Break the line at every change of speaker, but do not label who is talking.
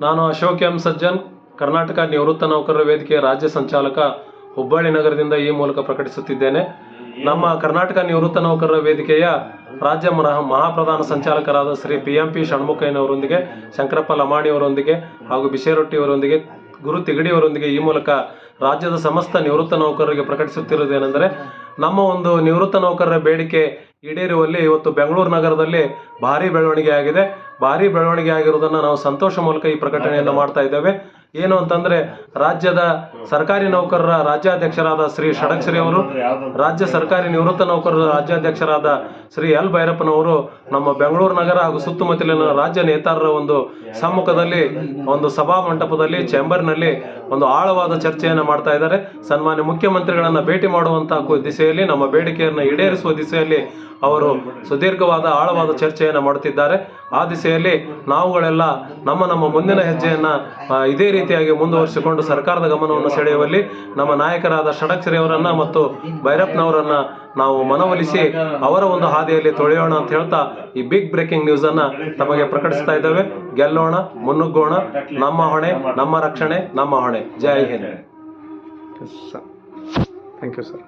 ನಾನು ಅಶೋಕ್ ಎಂ ಸಜ್ಜನ್, ಕರ್ನಾಟಕ ನಿವೃತ್ತ ನೌಕರರ ವೇದಿಕೆಯ ರಾಜ್ಯ ಸಂಚಾಲಕ ಹುಬ್ಬಳ್ಳಿ ನಗರದಿಂದ ಈ ಮೂಲಕ ಪ್ರಕಟಿಸುತ್ತಿದ್ದೇನೆ. ನಮ್ಮ ಕರ್ನಾಟಕ ನಿವೃತ್ತ ನೌಕರರ ವೇದಿಕೆಯ ರಾಜ್ಯ ಮಹ- ಮಹಾಪ್ರಧಾನ ಸಂಚಾಲಕರಾದ ಶ್ರೀ ಪಿ ಎಂ ಪಿ ಷಣ್ಮುಖಯ್ಯನವರೊಂದಿಗೆ, ಶಂಕರಪ್ಪ ಲಮಾಣಿಯವರೊಂದಿಗೆ ಹಾಗೂ ಬಿಶೇರೊಟ್ಟಿಯವರೊಂದಿಗೆ, ಗುರು ತಿಗಡಿಯವರೊಂದಿಗೆ ಈ ಮೂಲಕ ರಾಜ್ಯದ ಸಮಸ್ತ ನಿವೃತ್ತ ನೌಕರರಿಗೆ ಪ್ರಕಟಿಸುತ್ತಿರುವುದೇನೆಂದರೆ ನಮ್ಮ ಒಂದು ನಿವೃತ್ತ ನೌಕರರ ಬೇಡಿಕೆ ಈಡೇರುವಲ್ಲಿ ಇವತ್ತು ಬೆಂಗಳೂರು ನಗರದಲ್ಲಿ ಭಾರಿ ಬೆಳವಣಿಗೆ ಆಗಿದೆ ಭಾರಿ ಬೆಳವಣಿಗೆ ಆಗಿರುವುದನ್ನು ನಾವು ಸಂತೋಷ ಮೂಲಕ ಈ ಪ್ರಕಟಣೆಯನ್ನು ಮಾಡ್ತಾ ಇದ್ದೇವೆ. ಏನು ಅಂತಂದ್ರೆ ರಾಜ್ಯದ ಸರ್ಕಾರಿ ನೌಕರರ ರಾಜ್ಯಾಧ್ಯಕ್ಷರಾದ ಶ್ರೀ ಷಡಕ್ಷರಿ ಅವರು ರಾಜ್ಯ ಸರ್ಕಾರಿ ನಿವೃತ್ತ ನೌಕರರ ರಾಜ್ಯಾಧ್ಯಕ್ಷರಾದ ಶ್ರೀ ಎಲ್ ಭೈರಪ್ಪನವರು ನಮ್ಮ ಬೆಂಗಳೂರು ನಗರ ಹಾಗೂ ಸುತ್ತಮುತ್ತಲಿನ ರಾಜ್ಯ ನೇತಾರರ ಒಂದು ಸಮ್ಮುಖದಲ್ಲಿ ಒಂದು ಸಭಾ ಮಂಟಪದಲ್ಲಿ ಚೇಂಬರ್ನಲ್ಲಿ ಒಂದು ಆಳವಾದ ಚರ್ಚೆಯನ್ನು ಮಾಡ್ತಾ ಇದ್ದಾರೆ. ಸನ್ಮಾನ್ಯ ಮುಖ್ಯಮಂತ್ರಿಗಳನ್ನ ಭೇಟಿ ಮಾಡುವಂತಹ ದಿಸೆಯಲ್ಲಿ ನಮ್ಮ ಬೇಡಿಕೆಯನ್ನು ಈಡೇರಿಸುವ ದಿಸೆಯಲ್ಲಿ ಅವರು ಸುದೀರ್ಘವಾದ ಆಳವಾದ ಚರ್ಚೆಯನ್ನು ಮಾಡುತ್ತಿದ್ದಾರೆ. ಆ ದಿಸೆಯಲ್ಲಿ ನಾವುಗಳೆಲ್ಲ ನಮ್ಮ ನಮ್ಮ ಮುಂದಿನ ಹೆಜ್ಜೆಯನ್ನು ಇದೇ ರೀತಿಯಾಗಿ ಮುಂದುವರಿಸಿಕೊಂಡು ಸರ್ಕಾರದ ಗಮನವನ್ನು ಸೆಳೆಯುವಲ್ಲಿ ನಮ್ಮ ನಾಯಕರಾದ ಷಡಕ್ಷರಿ ಅವರನ್ನ ಮತ್ತು ಭೈರಪ್ಪನವರನ್ನು ನಾವು ಮನವೊಲಿಸಿ ಅವರ ಒಂದು ಹಾದಿಯಲ್ಲಿ ತೊಳೆಯೋಣ ಅಂತ ಹೇಳ್ತಾ ಈ ಬಿಗ್ ಬ್ರೇಕಿಂಗ್ ನ್ಯೂಸ್ ಅನ್ನ ತಮಗೆ ಪ್ರಕಟಿಸ್ತಾ ಇದ್ದೇವೆ. ಗೆಲ್ಲೋಣ, ಮುನ್ನುಗ್ಗೋಣ. ನಮ್ಮ ಹೊಣೆ, ನಮ್ಮ ರಕ್ಷಣೆ, ನಮ್ಮ ಹೊಣೆ. Jai Hind.
Thank you sir